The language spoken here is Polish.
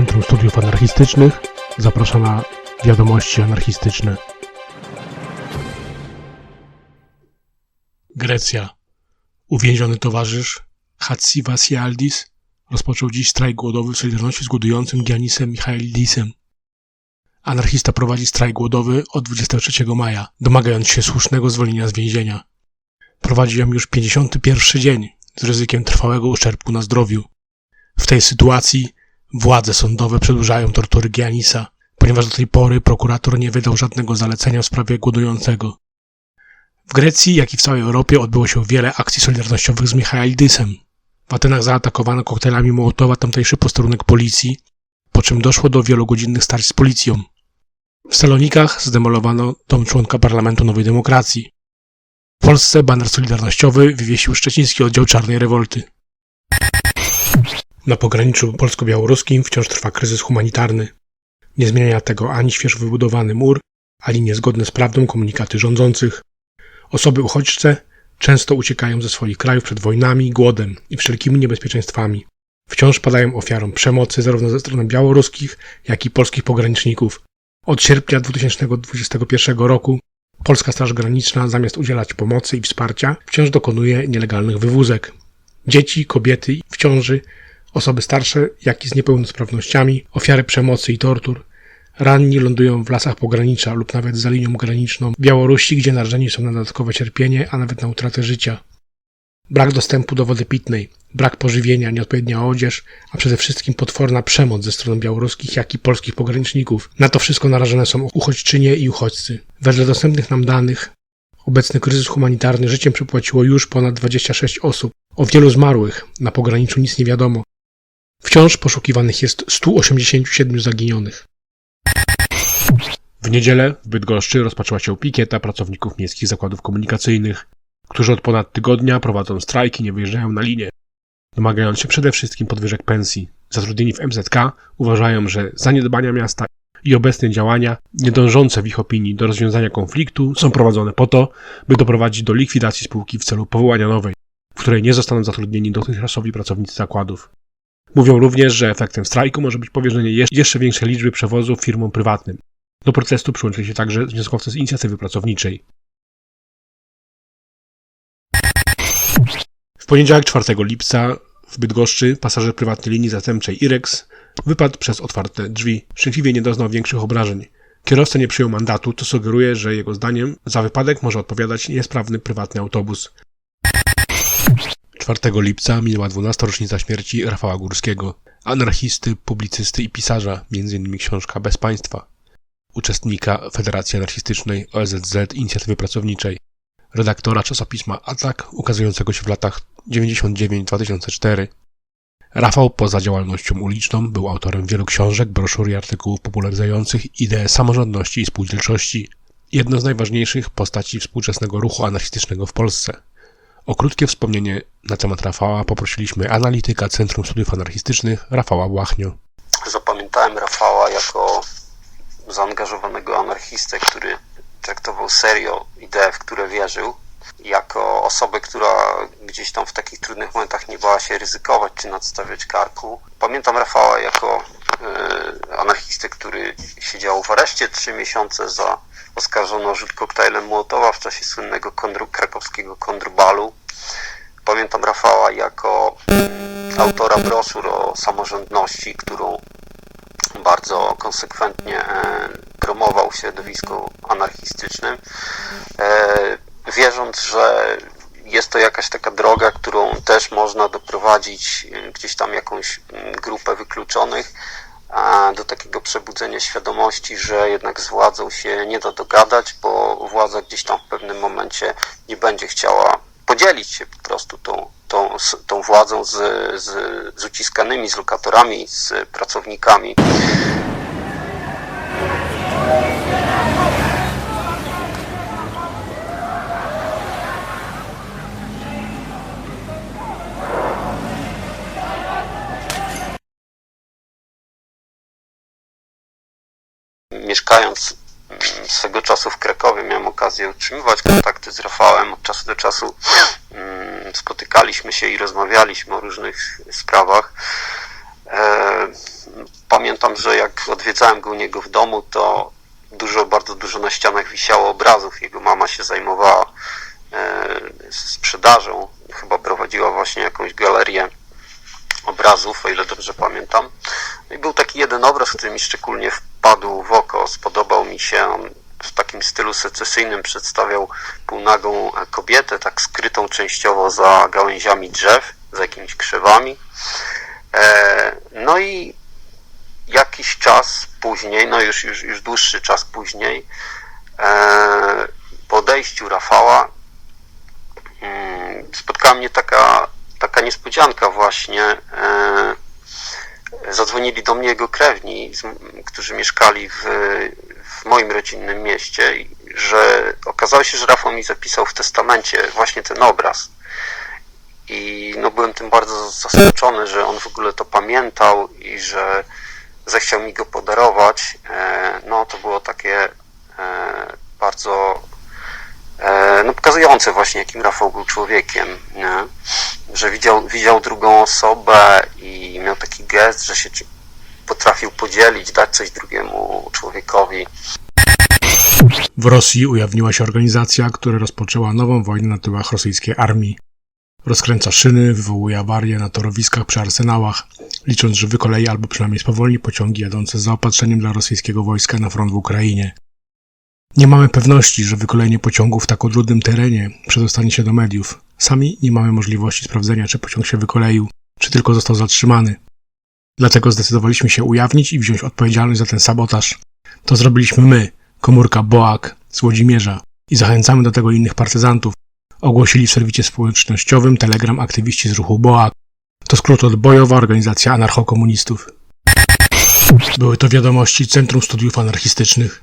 Centrum Studiów Anarchistycznych zaprasza na wiadomości anarchistyczne. Grecja. Uwięziony towarzysz Hatsi Vasialdis rozpoczął dziś strajk głodowy w solidarności z głodującym Giannisem Michailidisem. Anarchista prowadzi strajk głodowy od 23 maja, domagając się słusznego zwolnienia z więzienia. Prowadzi ją już 51 dzień z ryzykiem trwałego uszczerbku na zdrowiu. W tej sytuacji władze sądowe przedłużają tortury Giannisa, ponieważ do tej pory prokurator nie wydał żadnego zalecenia w sprawie głodującego. W Grecji, jak i w całej Europie odbyło się wiele akcji solidarnościowych z Michailidisem. W Atenach zaatakowano koktajlami Mołotowa tamtejszy posterunek policji, po czym doszło do wielogodzinnych starć z policją. W Salonikach zdemolowano dom członka Parlamentu Nowej Demokracji. W Polsce baner solidarnościowy wywiesił szczeciński oddział Czarnej Rewolty. Na pograniczu polsko-białoruskim wciąż trwa kryzys humanitarny. Nie zmienia tego ani świeżo wybudowany mur, ani niezgodne z prawdą komunikaty rządzących. Osoby uchodźcze często uciekają ze swoich krajów przed wojnami, głodem i wszelkimi niebezpieczeństwami. Wciąż padają ofiarą przemocy zarówno ze strony białoruskich, jak i polskich pograniczników. Od sierpnia 2021 roku Polska Straż Graniczna zamiast udzielać pomocy i wsparcia wciąż dokonuje nielegalnych wywózek. Dzieci, kobiety w ciąży, osoby starsze, jak i z niepełnosprawnościami, ofiary przemocy i tortur, ranni lądują w lasach pogranicza lub nawet za linią graniczną Białorusi, gdzie narażeni są na dodatkowe cierpienie, a nawet na utratę życia. Brak dostępu do wody pitnej, brak pożywienia, nieodpowiednia odzież, a przede wszystkim potworna przemoc ze strony białoruskich, jak i polskich pograniczników. Na to wszystko narażone są uchodźczynie i uchodźcy. Wedle dostępnych nam danych, obecny kryzys humanitarny życiem przypłaciło już ponad 26 osób. O wielu zmarłych na pograniczu nic nie wiadomo. Wciąż poszukiwanych jest 187 zaginionych. W niedzielę w Bydgoszczy rozpoczęła się pikieta pracowników miejskich zakładów komunikacyjnych, którzy od ponad tygodnia prowadzą strajki i nie wyjeżdżają na linię, domagając się przede wszystkim podwyżek pensji. Zatrudnieni w MZK uważają, że zaniedbania miasta i obecne działania, nie dążące w ich opinii do rozwiązania konfliktu, są prowadzone po to, by doprowadzić do likwidacji spółki w celu powołania nowej, w której nie zostaną zatrudnieni dotychczasowi pracownicy zakładów. Mówią również, że efektem strajku może być powierzenie jeszcze- większej liczby przewozów firmom prywatnym. Do protestu przyłączyli się także związkowcy z inicjatywy pracowniczej. W poniedziałek 4 lipca w Bydgoszczy pasażer prywatnej linii zastępczej IREX wypadł przez otwarte drzwi. Szczęśliwie nie doznał większych obrażeń. Kierowca nie przyjął mandatu, co sugeruje, że jego zdaniem za wypadek może odpowiadać niesprawny prywatny autobus. 4 lipca minęła 12. rocznica śmierci Rafała Górskiego, anarchisty, publicysty i pisarza, m.in. książka Bez Państwa, uczestnika Federacji Anarchistycznej OSZZ Inicjatywy Pracowniczej, redaktora czasopisma Atak, ukazującego się w latach 99-2004. Rafał poza działalnością uliczną był autorem wielu książek, broszur i artykułów popularyzujących ideę samorządności i spółdzielczości. Jedno z najważniejszych postaci współczesnego ruchu anarchistycznego w Polsce. O krótkie wspomnienie na temat Rafała poprosiliśmy analityka Centrum Studiów Anarchistycznych Rafała Błachnio. Zapamiętałem Rafała jako zaangażowanego anarchistę, który traktował serio idee, w które wierzył, jako osobę, która gdzieś tam w takich trudnych momentach nie bała się ryzykować czy nadstawiać karku. Pamiętam Rafała jako anarchistę, który siedział w areszcie trzy miesiące za oskarżony o rzut koktajlem Mołotowa w czasie słynnego kondru, krakowskiego kondrbalu. Pamiętam Rafała jako autora broszur o samorządności, którą bardzo konsekwentnie e, promował w środowisku anarchistycznym, e, wierząc, że jest to jakaś taka droga, którą też można doprowadzić e, gdzieś tam jakąś grupę wykluczonych do takiego przebudzenia świadomości, że jednak z władzą się nie da dogadać, bo władza gdzieś tam w pewnym momencie nie będzie chciała podzielić się po prostu tą, tą, tą władzą z, z, z uciskanymi, z lokatorami, z pracownikami. Mieszkając mm, swego czasu w Krakowie miałem okazję utrzymywać kontakty z Rafałem. Od czasu do czasu mm, spotykaliśmy się i rozmawialiśmy o różnych sprawach. E, pamiętam, że jak odwiedzałem go u niego w domu, to dużo, bardzo dużo na ścianach wisiało obrazów. Jego mama się zajmowała e, sprzedażą, chyba prowadziła właśnie jakąś galerię obrazów, o ile dobrze pamiętam. No i był taki jeden obraz, który mi szczególnie wpadł w oko, spodobał mi się. W takim stylu secesyjnym przedstawiał półnagą kobietę, tak skrytą częściowo za gałęziami drzew, za jakimiś krzewami. E, No i jakiś czas później, no już, już, już dłuższy czas później, e, po odejściu Rafała mm, spotkała mnie taka, taka niespodzianka właśnie. Zadzwonili do mnie jego krewni, którzy mieszkali w, w moim rodzinnym mieście, że okazało się, że Rafał mi zapisał w testamencie właśnie ten obraz. I no byłem tym bardzo zaskoczony, że on w ogóle to pamiętał i że zechciał mi go podarować. E, No to było takie e, bardzo e, no, pokazujące właśnie, jakim Rafał był człowiekiem, nie? że widział, widział drugą osobę gest, że się potrafił podzielić, dać coś drugiemu człowiekowi. W Rosji ujawniła się organizacja, która rozpoczęła nową wojnę na tyłach rosyjskiej armii. Rozkręca szyny, wywołuje awarie na torowiskach przy arsenałach, licząc, że wykolei albo przynajmniej spowolni pociągi jadące z zaopatrzeniem dla rosyjskiego wojska na front w Ukrainie. Nie mamy pewności, że wykolejenie pociągu w tak odludnym terenie przedostanie się do mediów. Sami nie mamy możliwości sprawdzenia, czy pociąg się wykoleił, czy tylko został zatrzymany. Dlatego zdecydowaliśmy się ujawnić i wziąć odpowiedzialność za ten sabotaż. To zrobiliśmy my, komórka BOAK z Łodzimierza i zachęcamy do tego innych partyzantów. Ogłosili w serwicie społecznościowym Telegram aktywiści z ruchu BOAK. To skrót od Bojowa Organizacja Anarchokomunistów. Były to wiadomości Centrum Studiów Anarchistycznych.